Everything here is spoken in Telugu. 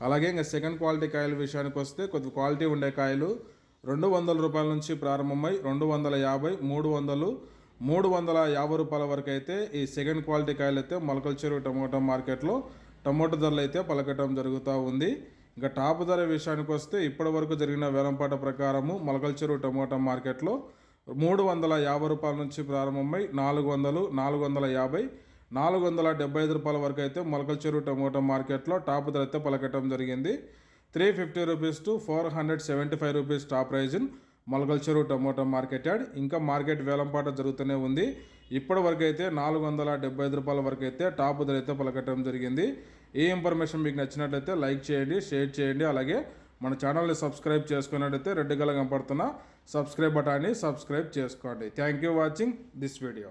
అలాగే ఇంకా సెకండ్ క్వాలిటీ కాయల విషయానికి వస్తే కొద్ది క్వాలిటీ ఉండే కాయలు రెండు వందల రూపాయల నుంచి ప్రారంభమై రెండు వందల యాభై మూడు వందలు మూడు వందల యాభై రూపాయల వరకు అయితే ఈ సెకండ్ క్వాలిటీ కాయలు అయితే మొలకల చెరువు టమోటా మార్కెట్లో టమోటా ధరలు అయితే పలకటం జరుగుతూ ఉంది. ఇంకా టాప్ ధర విషయానికి వస్తే ఇప్పటి వరకు జరిగిన వేలంపాట ప్రకారము మొలకల చెరువు టమోటా మార్కెట్లో మూడు వందల యాభై రూపాయల నుంచి ప్రారంభమై నాలుగు వందలు నాలుగు వందల యాభై నాలుగు వందల డెబ్బై ఐదు రూపాయల వరకు అయితే మొలకల చెరువు టమోటా మార్కెట్లో టాప్ ధర అయితే పలకటం జరిగింది. Three fifty rupees to four hundred seventy five rupees top price Molakala Cheruvu tomato market yard. ఇంకా మార్కెట్ వేలంపాట జరుగుతూనే ఉంది. ఇప్పటి వరకు అయితే నాలుగు వందల డెబ్బై ఐదు రూపాయల వరకు అయితే టాప్ ధర అయితే పలకటం జరిగింది. ఈ ఇన్ఫర్మేషన్ మీకు నచ్చినట్లయితే లైక్ చేయండి షేర్ చేయండి. అలాగే మన ఛానల్ని సబ్స్క్రైబ్ చేసుకున్నట్టయితే రెడ్ కలర్ కనపడుతున్న సబ్స్క్రైబ్ బటాన్ని సబ్స్క్రైబ్ చేసుకోండి. Thank you watching this video.